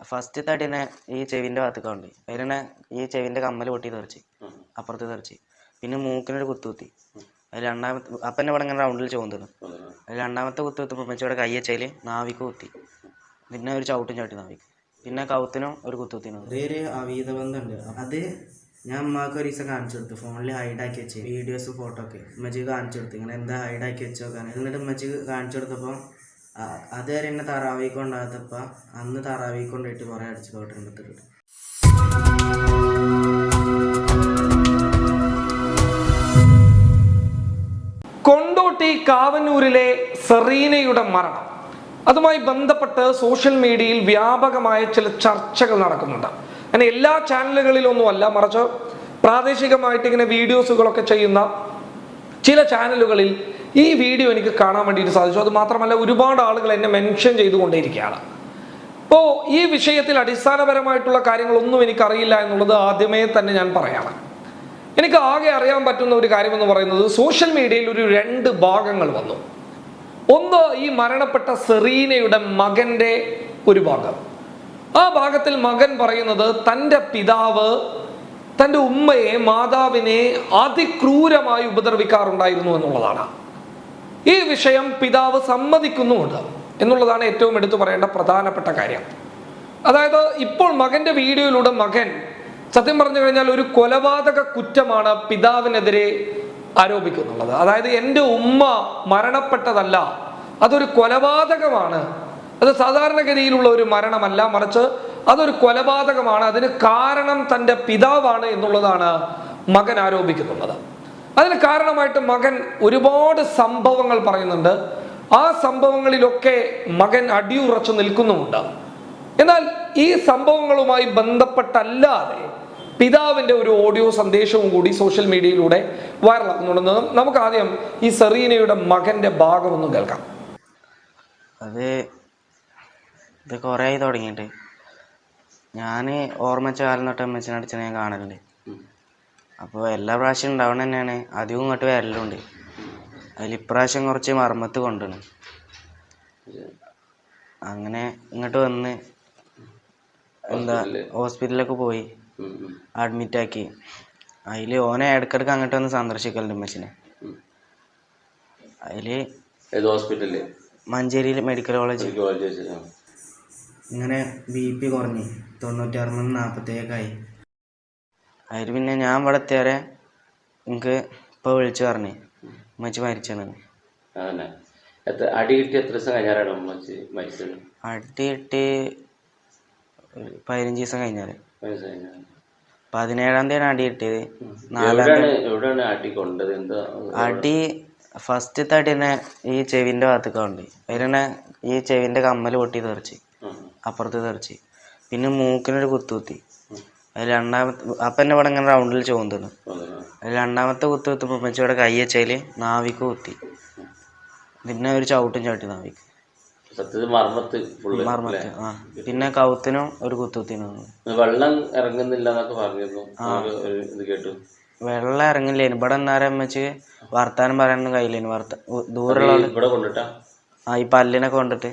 First തടിനെ ഈ ചെവിന്റെ ഭാഗത്തേക്ക് ഉണ്ട് അതിനെ ഈ ചെവിന്റെ കമ്മൽ പൊട്ടി തെറിച്ച്. അപ്പുറത്ത് തെറിച്ച്. പിന്നെ മൂക്കിനൊരു കുത്തുകുത്തി. അതിൽ രണ്ടാമത്തെ അപ്പന്റെ ഇവിടെ ഇങ്ങനെ റൗണ്ടിൽ ചോന്തുന്നു അതിൽ രണ്ടാമത്തെ കുത്തുകുത്തി കുത്തപ്പോൾ ഉമ്മച്ചിയുടെ കൈ വെച്ചതിൽ നാവിക്ക് കുത്തി. പിന്നെ ഒരു ചവിട്ടും ചവിട്ടി നാവിക്ക്. പിന്നെ കൗത്തിനും ഒരു കുത്തു കുത്തിനും ഒരു അവീത ബന്ധമുണ്ട്. അത് ഞാൻ അമ്മയ്ക്ക് ഒരു ദിവസം കാണിച്ചു കൊടുത്തു. ഫോണിൽ ഹൈഡാക്കി വെച്ച്. വീഡിയോസ് ഫോട്ടോ ഒക്കെ. ഉമ്മച്ചി കാണിച്ചു കൊടുത്തു. ഇങ്ങനെ എന്താ ഹൈഡാക്കി വെച്ചോക്കാൻ എന്നിട്ട് ഉമ്മച്ചി കാണിച്ചു കൊടുത്തപ്പോൾ അതുവരെ എന്നെ തറാവി കൊണ്ടാകത്തപ്പോൾ അന്ന് തറാവി കൊണ്ടിട്ട് കുറേ അടിച്ചു തോട്ടിരുന്നിട്ട് കൊണ്ടോട്ടി കാവന്നൂരിലെ സെറീനയുടെ മരണം. അതുമായി ബന്ധപ്പെട്ട് സോഷ്യൽ മീഡിയയിൽ വ്യാപകമായ ചില ചർച്ചകൾ നടക്കുന്നുണ്ട്. അങ്ങനെ എല്ലാ ചാനലുകളിലൊന്നുമല്ല മറിച്ച് പ്രാദേശികമായിട്ട് ഇങ്ങനെ വീഡിയോസുകളൊക്കെ ചെയ്യുന്ന ചില ചാനലുകളിൽ ഈ വീഡിയോ എനിക്ക് കാണാൻ വേണ്ടിയിട്ട് സാധിച്ചു. അത് മാത്രമല്ല ഒരുപാട് ആളുകൾ എന്നെ മെൻഷൻ ചെയ്തുകൊണ്ടേയിരിക്കുകയാണ്. അപ്പോൾ ഈ വിഷയത്തിൽ അടിസ്ഥാനപരമായിട്ടുള്ള കാര്യങ്ങളൊന്നും എനിക്കറിയില്ല എന്നുള്ളത് ആദ്യമേ തന്നെ ഞാൻ പറയാണ്. എനിക്ക് ആകെ അറിയാൻ പറ്റുന്ന ഒരു കാര്യം എന്ന് പറയുന്നത് സോഷ്യൽ മീഡിയയിൽ ഒരു രണ്ട് ഭാഗങ്ങൾ വന്നു. ഒന്ന് ഈ മരണപ്പെട്ട സെറീനയുടെ മകന്റെ ഒരു ഭാഗം. ആ ഭാഗത്തിൽ മകൻ പറയുന്നത് തന്റെ പിതാവ് തന്റെ ഉമ്മയെ മാതാവിനെ അതിക്രൂരമായി ഉപദ്രവിക്കാറുണ്ടായിരുന്നു എന്നുള്ളതാണ്. ഈ വിഷയം പിതാവ് സമ്മതിക്കുന്നുമുണ്ട് എന്നുള്ളതാണ് ഏറ്റവും എടുത്തു പറയേണ്ട പ്രധാനപ്പെട്ട കാര്യം. അതായത് ഇപ്പോൾ മകന്റെ വീഡിയോയിലൂടെ മകൻ സത്യം പറഞ്ഞു കഴിഞ്ഞാൽ ഒരു കൊലപാതക കുറ്റമാണ് പിതാവിനെതിരെ ആരോപിക്കുന്നുള്ളത്. അതായത് എന്റെ ഉമ്മ മരണപ്പെട്ടതല്ല അതൊരു കൊലപാതകമാണ്. അത് സാധാരണഗതിയിലുള്ള ഒരു മരണമല്ല മറിച്ച് അതൊരു കൊലപാതകമാണ് അതിന് കാരണം തന്റെ പിതാവാണ് എന്നുള്ളതാണ് മകൻ ആരോപിക്കുന്നുള്ളത് അതിന് കാരണമായിട്ട് മകൻ ഒരുപാട് സംഭവങ്ങൾ പറയുന്നുണ്ട്. ആ സംഭവങ്ങളിലൊക്കെ മകൻ അടിയുറച്ചു നിൽക്കുന്നുമുണ്ട്. എന്നാൽ ഈ സംഭവങ്ങളുമായി ബന്ധപ്പെട്ടല്ലാതെ പിതാവിന്റെ ഒരു ഓഡിയോ സന്ദേശവും കൂടി സോഷ്യൽ മീഡിയയിലൂടെ വൈറലാക്കുന്നുണ്ടെന്ന് നമുക്ക് ആദ്യം ഈ സെറീനയുടെ മകന്റെ ഭാഗം ഒന്ന് കേൾക്കാം. അത് ഇത് കുറേ തുടങ്ങിയിട്ട്. ഞാൻ ഓർമ്മിച്ച കാലം തൊട്ട് അമ്മച്ചനെ അടിച്ചത് ഞാൻ കാണലുണ്ട് അപ്പോൾ എല്ലാ പ്രാവശ്യം ഉണ്ടാവണ തന്നെയാണ്. അധികം ഇങ്ങോട്ട് വരലുണ്ട്. അതിൽ ഇപ്രാവശ്യം കുറച്ച് മർമ്മത്ത് കൊണ്ടുവന്നു. അങ്ങനെ ഇങ്ങോട്ട് വന്ന് എന്താ ഹോസ്പിറ്റലിലൊക്കെ പോയി അഡ്മിറ്റാക്കി അതിൽ ഓനെ ഇടയ്ക്കിടയ്ക്ക് അങ്ങോട്ട് വന്ന് സന്ദർശിക്കലുണ്ട് മച്ചിനെ അതിൽ ഏത് ഹോസ്പിറ്റലിൽ? മഞ്ചേരിയിൽ മെഡിക്കൽ കോളേജ്. ഇങ്ങനെ ബി പി കുറഞ്ഞ് തൊണ്ണൂറ്റാറ് മുതൽ നാൽപ്പത്തേഴൊക്കായി അതിൽ പിന്നെ ഞാൻ ഇവിടെ എത്തിയാരെ എനിക്ക് ഇപ്പോൾ വിളിച്ചു പറഞ്ഞു. ഉമ്മച്ചി മരിച്ചാണ്. അതന്നെ എത്ര അടി കിട്ടി എത്ര ദിവസം കഴിഞ്ഞാലാണ് ഉമ്മച്ചി മരിച്ചത്? അടിയിട്ട് ഒരു പതിനഞ്ച് ദിവസം കഴിഞ്ഞാൽ പതിനഞ്ച് ദിവസം കഴിഞ്ഞാൽ. പതിനേഴാം തീയതിയാണ് അടി കിട്ടിയത്. നാലാം എവിടെയാണ് എവിടെയാണ് അടി കൊണ്ടത്? എന്താ അടി ഫസ്റ്റത്തെ അടിനെ ഈ ചെവിന്റെ ഭാഗത്തേക്ക് ഉണ്ട് അതിനെ ഈ ചെവിന്റെ കമ്മൽ പൊട്ടി തെറിച്ച്. ഉം. അപ്പുറത്ത് തെറിച്ച്. പിന്നെ മൂക്കിനൊരു കുത്തു കുത്തി അതിൽ രണ്ടാമത്തെ അപ്പന്റെ ഇവിടെ ഇങ്ങനെ റൗണ്ടിൽ ചോന്തുന്നു. അതിൽ രണ്ടാമത്തെ കുത്ത് കുത്തുമ്പോൾ ഉമ്മച്ചിയുടെ കൈ വെച്ചാൽ നാവിക്ക് കുത്തി. പിന്നെ ഒരു ചവിട്ടും ചവിട്ടി നാവിക്ക്. മർമ്മത്ത് ആ. പിന്നെ കൗത്തിനും ഒരു കുത്തുത്തിനും വെള്ളം ഇറങ്ങുന്നില്ല എന്നൊക്കെ പറഞ്ഞിരുന്നു. ഇത് കേട്ടു. വെള്ളം ഇറങ്ങില്ല ഇവിടെ എന്നാരം വെച്ച് വർത്താനം പറയാനൊന്നും കയ്യില്ലേനു വർത്ത കൊണ്ടിട്ടാ? ആ ഈ പല്ലിനൊക്കെ കൊണ്ടിട്ട്.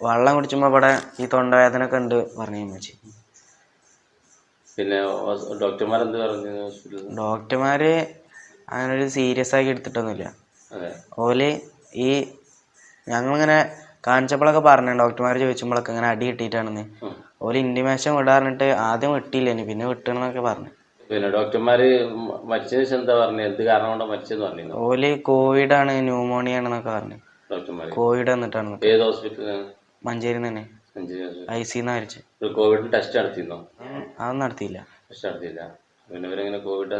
വെള്ളം കുടിച്ചുമ്പോൾ ഇവിടെ ഈ തൊണ്ടവേദന ഒക്കെ ഉണ്ട് പറഞ്ഞു അമ്മച്ചി പിന്നെ ഡോക്ടർമാർ എന്ത് പറഞ്ഞു ഹോസ്പിറ്റലിൽ ഡോക്ടർമാര് അങ്ങനെ ഒരു സീരിയസ് ആക്കി എടുത്തിട്ടൊന്നുമില്ല. അതെ. ഓൽ ഈ ഞങ്ങളിങ്ങനെ കാണിച്ചപ്പോഴൊക്കെ പറഞ്ഞു ഡോക്ടർമാർ ചോദിച്ചപ്പോഴൊക്കെ ഇങ്ങനെ അടി കിട്ടിയിട്ടാണെന്ന്. ഓൽ ഇന്റിമേഷൻ വിടാറിട്ട് ആദ്യം വിട്ടില്ലേനി പിന്നെ വിട്ടണമെന്നൊക്കെ പറഞ്ഞു. പിന്നെ ഡോക്ടർമാര് മരിച്ചതിന് ശേഷം എന്താ പറഞ്ഞു? എന്ത് കാരണം കൊണ്ടാ മരിച്ചെന്ന് പറഞ്ഞു ഓൽ കോവിഡ് ആണ് ന്യൂമോണിയ ആണെന്നൊക്കെ പറഞ്ഞു. ഡോക്ടർമാർ കോവിഡ് വന്നിട്ടാണ്. ഏത് ഹോസ്പിറ്റലാണ് മഞ്ചേരി തന്നെ. മഞ്ചേരി ഐ സിന്ന് മരിച്ചു കോവിഡ് ടെസ്റ്റ് നടത്തിയിരുന്നോ? അതൊന്നും നടത്തിയില്ല. നടത്തിയില്ല. പിന്നെ ഇവരെങ്ങനെ കോവിഡ്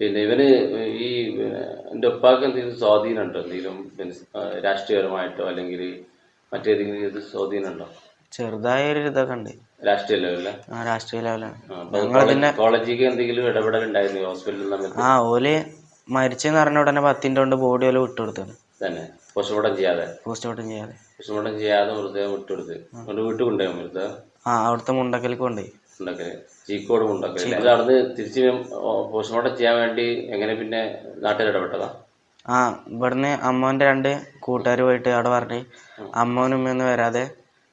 പിന്നെ ഇവന് ഈ എന്റെ എന്റെ ഉപ്പാക്ക് എന്തെങ്കിലും സ്വാധീനം ഉണ്ടോ എന്തെങ്കിലും രാഷ്ട്രീയപരമായിട്ടോ അല്ലെങ്കിൽ മറ്റേതെങ്കിലും ഇത് സ്വാധീനം ഉണ്ടോ ചെറുതായ ഒരു ഇതൊക്കെ ഉണ്ട്. രാഷ്ട്രീയ ലെവലിൽ? ആ രാഷ്ട്രീയ ലെവലാണ്. കോളേജിക്ക് കോളേജിലേക്ക് എന്തെങ്കിലും ഇടപെടൽ ഉണ്ടായിരുന്നു? ഹോസ്പിറ്റലിൽ തമ്മിൽ ആ ഓൽ മരിച്ചെന്ന് പറഞ്ഞ ഉടനെ പത്തിന്റെ കൊണ്ട് ബോഡി ഓൽ വിട്ടുകൊടുത്തത് തന്നെ. പോസ്റ്റ്മോർട്ടം ചെയ്യാതെ? പോസ്റ്റ്മോർട്ടം ചെയ്യാതെ. പോസ്റ്റ്മോർട്ടം ചെയ്യാതെ മൃതദേഹം വിട്ടുകൊടുത്ത് വീട്ടിൽ കൊണ്ടുപോയി മൃതദേഹം? ആ അവിടുത്തെ മുണ്ടക്കലേക്ക് കൊണ്ടുപോയി. ഉണ്ടാക്കൽ ചീക്കോട്. ഉണ്ടാക്കൽ അത് അവിടുന്ന് തിരിച്ച് പോസ്റ്റ്മോർട്ടം ചെയ്യാൻ വേണ്ടി എങ്ങനെ പിന്നെ നാട്ടിൽ ഇടപെട്ടതാ ആ ഇവിടുന്ന് അമ്മോന്റെ രണ്ട് കൂട്ടുകാർ പോയിട്ട് അവിടെ പറഞ്ഞ് അമ്മോനും ഉമ്മയൊന്നും വരാതെ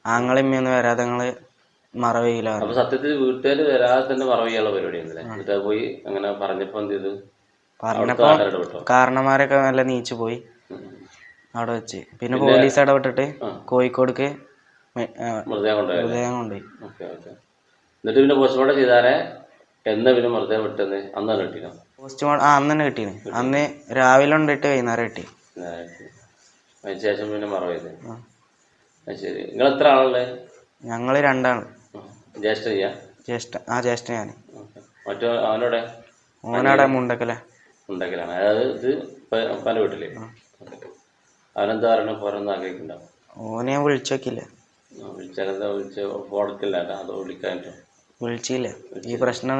ആങ്ങളും ഉമ്മയൊന്നും വരാതെ ഞങ്ങൾ മറവിയില്ല അപ്പൊ സത്യത്തിൽ വീട്ടുകാർ വരാതെ തന്നെ മറവിയുള്ള പരിപാടിയാണല്ലേ? എന്നിട്ട് പോയി അങ്ങനെ പറഞ്ഞപ്പോ എന്ത് ചെയ്തു? പറഞ്ഞപ്പോ കാരണന്മാരൊക്കെ നല്ല നീച്ചു പോയി. അവിടെ വെച്ച്. പിന്നെ പോലീസ് ഇടപെട്ടിട്ട്. കോഴിക്കോടേക്ക് മൃതദേഹം കൊണ്ടുപോയി. എന്നിട്ട് പിന്നെ പോസ്റ്റ്മോർട്ടം ചെയ്താലേ എന്നാ പിന്നെ വെറുതെ വിട്ടെന്ന് അന്നാണ് കിട്ടിയോ പോസ്റ്റ്മോർട്ടം ആ അന്ന് തന്നെ കിട്ടീന്. അന്ന് രാവിലെ കൊണ്ടിട്ട് വൈകുന്നേരം കിട്ടി. അതിന് ശേഷം പിന്നെ മറവേത് അത് ശരി. നിങ്ങൾ എത്ര ആളുള്ളത്? ഞങ്ങൾ രണ്ടാണ് ജ്യേഷ്ഠ ജ്യേഷ്ഠ ആ ജ്യേഷ്ഠ ഞാൻ മറ്റോ അവനോടെ ഓനവിടെ മുണ്ടക്കലെ. മുണ്ടക്കലാണ്. അതായത് ഇത് പല വീട്ടിൽ. അവനെന്താ പറയണ പോരെന്ന് ആഗ്രഹിക്കുന്നുണ്ടാവും ഓനെ ഞാൻ വിളിച്ചോക്കില്ല. വിളിച്ചാലെന്താ വിളിച്ച് ഫോണക്കില്ല അതോ വിളിക്കാനിട്ടോ വിളിച്ചില്ല. ഈ പ്രശ്നം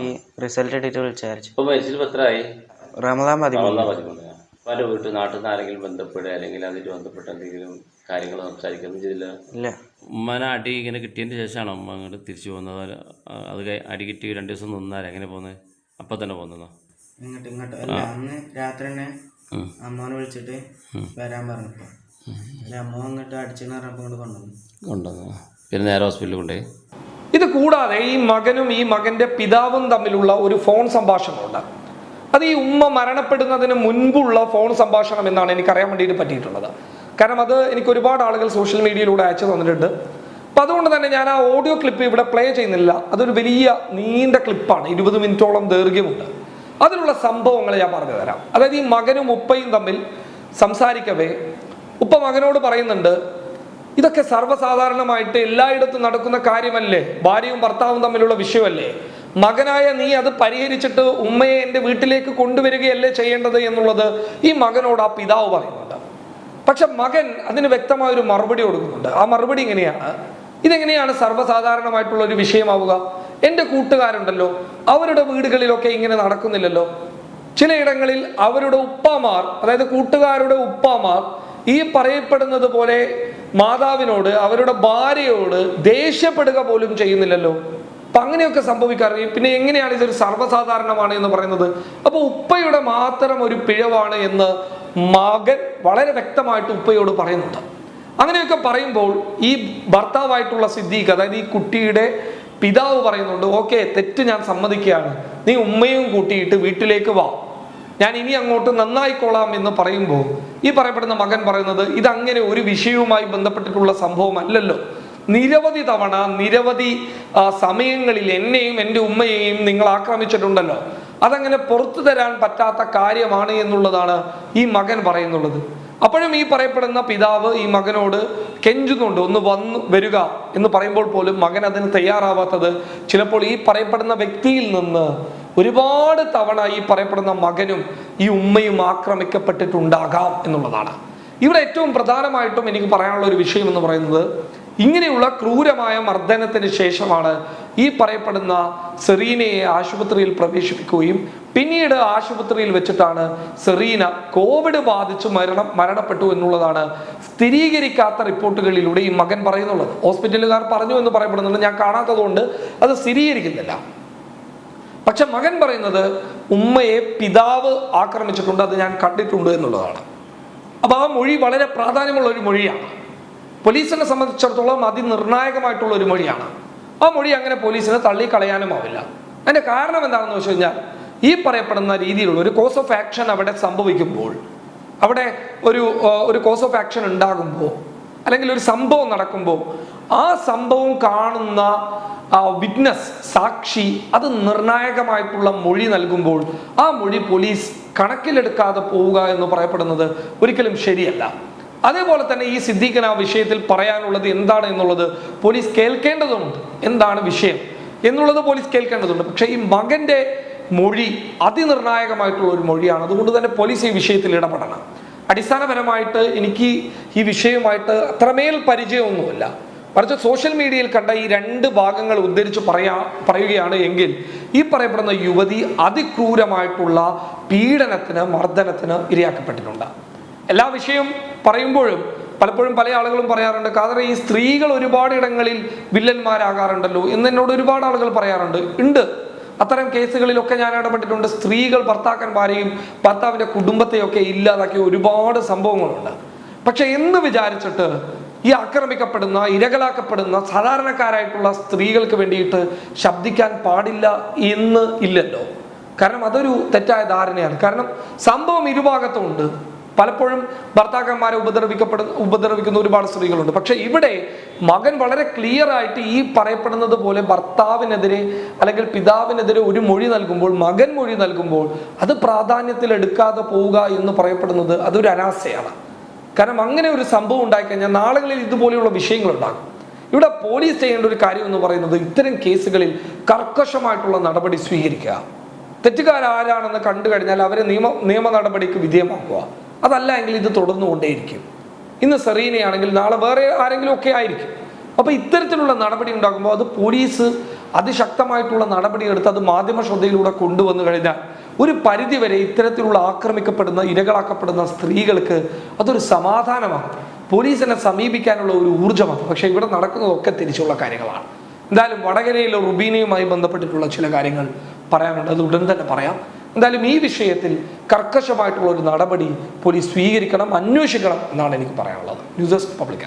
ഈ റിസൾട്ട് ഇട്ടിട്ട് വിളിച്ചാരിച്ചു ഇപ്പൊ മരിച്ചിട്ട് പത്രമായി റമദാൻ പതിമൂന്ന്. ഒന്നാം പതിമൂന്ന്. പല വീട്ടിൽ നാട്ടിൽ നിന്ന് ആരെങ്കിലും ബന്ധപ്പെടുക അല്ലെങ്കിൽ അതിൽ ബന്ധപ്പെട്ട എന്തെങ്കിലും കാര്യങ്ങൾ സംസാരിക്കുന്നു ചെയ്തില്ല? ഇല്ല. ഉമ്മനെ അടി ഇങ്ങനെ കിട്ടിയതിന് ശേഷമാണോ ഉമ്മ അങ്ങോട്ട് തിരിച്ചു പോകുന്നത്? അതോ, അടി കിട്ടി രണ്ട് ദിവസം നിന്നാലും എങ്ങനെ പോകുന്നത് അപ്പം തന്നെ പോകുന്നതോ. ഇങ്ങോട്ട് ഇങ്ങോട്ട്. അല്ല അന്ന് രാത്രി തന്നെ. അമ്മോനെ വിളിച്ചിട്ട് വരാൻ പറഞ്ഞപ്പോ അല്ല അമ്മ അങ്ങോട്ട് അടിച്ചെന്ന് പറഞ്ഞപ്പോ കൊണ്ടുവന്നു. കൊണ്ടുവന്നു പിന്നെ നേരെ ഹോസ്പിറ്റലിൽ കൊണ്ടുപോയി? കൂടാതെ ഈ മകനും ഈ മകന്റെ പിതാവും തമ്മിലുള്ള ഒരു ഫോൺ സംഭാഷണമുണ്ട്. അത് ഈ ഉമ്മ മരണപ്പെടുന്നതിന് മുൻപുള്ള ഫോൺ സംഭാഷണം എന്നാണ് എനിക്കറിയാൻ വേണ്ടിയിട്ട് പറ്റിയിട്ടുള്ളത്. കാരണം അത് എനിക്ക് ഒരുപാട് ആളുകൾ സോഷ്യൽ മീഡിയയിലൂടെ അയച്ചു തന്നിട്ടുണ്ട്. അപ്പം അതുകൊണ്ട് തന്നെ ഞാൻ ആ ഓഡിയോ ക്ലിപ്പ് ഇവിടെ പ്ലേ ചെയ്യുന്നില്ല. അതൊരു വലിയ നീണ്ട ക്ലിപ്പാണ്. ഇരുപത് മിനിറ്റോളം ദൈർഘ്യമുണ്ട്. അതിലുള്ള സംഭവങ്ങൾ ഞാൻ പറഞ്ഞു തരാം. അതായത് ഈ മകനും ഉപ്പയും തമ്മിൽ സംസാരിക്കവേ ഉപ്പ മകനോട് പറയുന്നുണ്ട് ഇതൊക്കെ സർവസാധാരണമായിട്ട് എല്ലായിടത്തും നടക്കുന്ന കാര്യമല്ലേ? ഭാര്യയും ഭർത്താവും തമ്മിലുള്ള വിഷയമല്ലേ? മകനായ നീ അത് പരിഹരിച്ചിട്ട് ഉമ്മയെ എന്റെ വീട്ടിലേക്ക് കൊണ്ടുവരികയല്ലേ ചെയ്യേണ്ടത് എന്നുള്ളത് ഈ മകനോട് ആ പിതാവ് പറയുന്നുണ്ട്. പക്ഷെ മകൻ അതിന് വ്യക്തമായ ഒരു മറുപടി കൊടുക്കുന്നുണ്ട്. ആ മറുപടി ഇങ്ങനെയാണ്. ഇതെങ്ങനെയാണ് സർവസാധാരണമായിട്ടുള്ള ഒരു വിഷയമാവുക? എന്റെ കൂട്ടുകാരുണ്ടല്ലോ അവരുടെ വീടുകളിലൊക്കെ ഇങ്ങനെ നടക്കുന്നില്ലല്ലോ. ചിലയിടങ്ങളിൽ അവരുടെ ഉപ്പാമാർ അതായത് കൂട്ടുകാരുടെ ഉപ്പാമാർ ഈ പറയപ്പെടുന്നത് പോലെ മാതാവിനോട് അവരുടെ ഭാര്യയോട് ദേഷ്യപ്പെടുക പോലും ചെയ്യുന്നില്ലല്ലോ. അപ്പൊ അങ്ങനെയൊക്കെ സംഭവിക്കാറില്ല പിന്നെ എങ്ങനെയാണ് ഇതൊരു സർവസാധാരണമാണ് എന്ന് പറയുന്നത്? അപ്പൊ ഉപ്പയുടെ മാത്രം ഒരു പിഴവാണ് എന്ന് മകൻ വളരെ വ്യക്തമായിട്ട് ഉപ്പയോട് പറയുന്നുണ്ട്. അങ്ങനെയൊക്കെ പറയുമ്പോൾ ഈ ഭർത്താവായിട്ടുള്ള സിദ്ദീഖ് അതായത് ഈ കുട്ടിയുടെ പിതാവ് പറയുന്നുണ്ട് ഓക്കെ തെറ്റ് ഞാൻ സമ്മതിക്കുകയാണ്. നീ ഉമ്മയും കൂട്ടിയിട്ട് വീട്ടിലേക്ക് വാ. ഞാൻ ഇനി അങ്ങോട്ട് നന്നായിക്കൊള്ളാം എന്ന് പറയുമ്പോൾ ഈ പറയപ്പെടുന്ന മകൻ പറയുന്നത് ഇതങ്ങനെ ഒരു വിഷയവുമായി ബന്ധപ്പെട്ടിട്ടുള്ള സംഭവമല്ലല്ലോ. നിരവധി തവണ നിരവധി സമയങ്ങളിൽ എന്നെയും എന്റെ ഉമ്മയെയും നിങ്ങൾ ആക്രമിച്ചിട്ടുണ്ടല്ലോ. അതങ്ങനെ പുറത്തു തരാൻ പറ്റാത്ത കാര്യമാണ് എന്നുള്ളതാണ് ഈ മകൻ പറയുന്നുള്ളത്. അപ്പോഴും ഈ പറയപ്പെടുന്ന പിതാവ് ഈ മകനോട് കെഞ്ചുന്നുണ്ട് ഒന്ന് വന്നു വരിക എന്ന് പറയുമ്പോൾ പോലും മകൻ അതിന് തയ്യാറാവാത്തത് ചിലപ്പോൾ ഈ പറയപ്പെടുന്ന വ്യക്തിയിൽ നിന്ന് ഒരുപാട് തവണ ഈ പറയപ്പെടുന്ന മകനും ഈ ഉമ്മയും ആക്രമിക്കപ്പെട്ടിട്ടുണ്ടാകാം എന്നുള്ളതാണ്. ഇവിടെ ഏറ്റവും പ്രധാനമായിട്ടും എനിക്ക് പറയാനുള്ള ഒരു വിഷയം എന്ന് പറയുന്നത് ഇങ്ങനെയുള്ള ക്രൂരമായ മർദ്ദനത്തിന് ശേഷമാണ് ഈ പറയപ്പെടുന്ന സെറീനയെ ആശുപത്രിയിൽ പ്രവേശിപ്പിക്കുകയും പിന്നീട് ആശുപത്രിയിൽ വെച്ചിട്ടാണ് സെറീന കോവിഡ് ബാധിച്ച് മരണം മരണപ്പെട്ടു എന്നുള്ളതാണ് സ്ഥിരീകരിക്കാത്ത റിപ്പോർട്ടുകളിലൂടെ ഈ മകൻ പറയുന്നുള്ളത്. ഹോസ്പിറ്റലുകാർ പറഞ്ഞു എന്ന് പറയപ്പെടുന്നുണ്ട്. ഞാൻ കാണാത്തതുകൊണ്ട് അത് സ്ഥിരീകരിക്കുന്നില്ല. പക്ഷെ മകൻ പറയുന്നത് ഉമ്മയെ പിതാവ് ആക്രമിച്ചിട്ടുണ്ട് അത് ഞാൻ കണ്ടിട്ടുണ്ട് എന്നുള്ളതാണ്. അപ്പോൾ ആ മൊഴി വളരെ പ്രാധാന്യമുള്ള ഒരു മൊഴിയാണ്. പോലീസിനെ സംബന്ധിച്ചിടത്തോളം അതിനിർണായകമായിട്ടുള്ള ഒരു മൊഴിയാണ്. ആ മൊഴി അങ്ങനെ പോലീസിനെ തള്ളിക്കളയാനും ആവില്ല. അതിന്റെ കാരണം എന്താണെന്ന് വെച്ച് കഴിഞ്ഞാൽ ഈ പറയപ്പെടുന്ന രീതിയിലുള്ള ഒരു കോസ് ഓഫ് ആക്ഷൻ അവിടെ സംഭവിക്കുമ്പോൾ അവിടെ ഒരു ഒരു കോസ് ഓഫ് ആക്ഷൻ ഉണ്ടാകുമ്പോൾ അല്ലെങ്കിൽ ഒരു സംഭവം നടക്കുമ്പോൾ ആ സംഭവം കാണുന്ന വിറ്റ്നസ് സാക്ഷി അത് നിർണായകമായിട്ടുള്ള മൊഴി നൽകുമ്പോൾ ആ മൊഴി പോലീസ് കണക്കിലെടുക്കാതെ പോവുക എന്ന് പറയപ്പെടുന്നത് ഒരിക്കലും ശരിയല്ല. അതേപോലെ തന്നെ ഈ സിദ്ദീഖിന് ആ വിഷയത്തിൽ പറയാനുള്ളത് എന്താണ് എന്നുള്ളത് പോലീസ് കേൾക്കേണ്ടതുണ്ട്. എന്താണ് വിഷയം എന്നുള്ളത് പോലീസ് കേൾക്കേണ്ടതുണ്ട്. പക്ഷേ ഈ മകന്റെ മൊഴി അതിനിർണായകമായിട്ടുള്ള ഒരു മൊഴിയാണ്. അതുകൊണ്ട് തന്നെ പോലീസ് ഈ വിഷയത്തിൽ ഇടപെടണം. അടിസ്ഥാനപരമായിട്ട് എനിക്ക് ഈ വിഷയവുമായിട്ട് അത്രമേൽ പരിചയമൊന്നുമില്ല. മറിച്ച് സോഷ്യൽ മീഡിയയിൽ കണ്ട ഈ രണ്ട് ഭാഗങ്ങൾ ഉദ്ധരിച്ച് പറയാ പറയുകയാണ് എങ്കിൽ ഈ പറയപ്പെടുന്ന യുവതി അതിക്രൂരമായിട്ടുള്ള പീഡനത്തിന് മർദ്ദനത്തിന് ഇരയാക്കപ്പെട്ടിട്ടുണ്ട്. എല്ലാ വിഷയവും പറയുമ്പോഴും പലപ്പോഴും പല ആളുകളും പറയാറുണ്ട് കാരണം ഈ സ്ത്രീകൾ ഒരുപാട് ഇടങ്ങളിൽ വില്ലന്മാരാകാറുണ്ടല്ലോ എന്ന് എന്നോട് ഒരുപാട് ആളുകൾ പറയാറുണ്ട്. ഉണ്ട്. അത്തരം കേസുകളിലൊക്കെ ഞാൻ ഇടപെട്ടിട്ടുണ്ട്. സ്ത്രീകൾ ഭർത്താക്കന്മാരെയും ഭർത്താവിന്റെ കുടുംബത്തെയൊക്കെ ഇല്ലാതാക്കിയ ഒരുപാട് സംഭവങ്ങളുണ്ട്. പക്ഷെ എന്ന് വിചാരിച്ചിട്ട് ഈ ആക്രമിക്കപ്പെടുന്ന ഇരകളാക്കപ്പെടുന്ന സാധാരണക്കാരായിട്ടുള്ള സ്ത്രീകൾക്ക് വേണ്ടിയിട്ട് ശബ്ദിക്കാൻ പാടില്ല എന്ന് ഇല്ലല്ലോ. കാരണം അതൊരു തെറ്റായ ധാരണയാണ്. കാരണം സംഭവം ഇരുഭാഗത്തും ഉണ്ട് പലപ്പോഴും ഭർത്താക്കന്മാരെ ഉപദ്രവിക്കപ്പെടുന്ന ഉപദ്രവിക്കുന്ന ഒരുപാട് സ്ത്രീകളുണ്ട്. പക്ഷെ ഇവിടെ മകൻ വളരെ ക്ലിയർ ആയിട്ട് ഈ പറയപ്പെടുന്നത് പോലെ ഭർത്താവിനെതിരെ അല്ലെങ്കിൽ പിതാവിനെതിരെ ഒരു മൊഴി നൽകുമ്പോൾ മകൻ മൊഴി നൽകുമ്പോൾ അത് പ്രാധാന്യത്തിൽ എടുക്കാതെ പോവുക എന്ന് പറയപ്പെടുന്നത് അതൊരു അനാസയാണ് കാരണം അങ്ങനെ ഒരു സംഭവം ഉണ്ടായിക്കഴിഞ്ഞാൽ നാളുകളിൽ ഇതുപോലെയുള്ള വിഷയങ്ങൾ ഉണ്ടാകും ഇവിടെ പോലീസ് ചെയ്യേണ്ട ഒരു കാര്യം എന്ന് പറയുന്നത് ഇത്തരം കേസുകളിൽ കർക്കശമായിട്ടുള്ള നടപടി സ്വീകരിക്കുക. തെറ്റുകാരാരാണെന്ന് കണ്ടു കഴിഞ്ഞാൽ അവരെ നിയമ നിയമ നടപടിക്ക് വിധേയമാക്കുക. അതല്ല എങ്കിൽ ഇത് തുടർന്നുകൊണ്ടേയിരിക്കും. ഇന്ന് സെറീനയാണെങ്കിൽ നാളെ വേറെ ആരെങ്കിലും ഒക്കെ ആയിരിക്കും. അപ്പോൾ ഇത്തരത്തിലുള്ള നടപടി ഉണ്ടാകുമ്പോൾ അത് പോലീസ് അതിശക്തമായിട്ടുള്ള നടപടി എടുത്ത് അത് മാധ്യമ ശ്രദ്ധയിലൂടെ കൊണ്ടുവന്നു കഴിഞ്ഞാൽ ഒരു പരിധിവരെ ഇത്തരത്തിലുള്ള ആക്രമിക്കപ്പെടുന്ന ഇരകളാക്കപ്പെടുന്ന സ്ത്രീകൾക്ക് അതൊരു സമാധാനമാണ് പോലീസിനെ സമീപിക്കാനുള്ള ഒരു ഊർജമാണ് പക്ഷേ ഇവിടെ നടക്കുന്നതൊക്കെ തിരിച്ചുള്ള കാര്യങ്ങളാണ്. എന്തായാലും വടകരയിലെ റുബീനയുമായി ബന്ധപ്പെട്ടിട്ടുള്ള ചില കാര്യങ്ങൾ പറയാനുണ്ട്. അത് ഉടൻ തന്നെ പറയാം. എന്തായാലും ഈ വിഷയത്തിൽ കർക്കശമായിട്ടുള്ള ഒരു നടപടി പോലീസ് സ്വീകരിക്കണം അന്വേഷിക്കണം എന്നാണ് എനിക്ക് പറയാനുള്ളത്. News desk public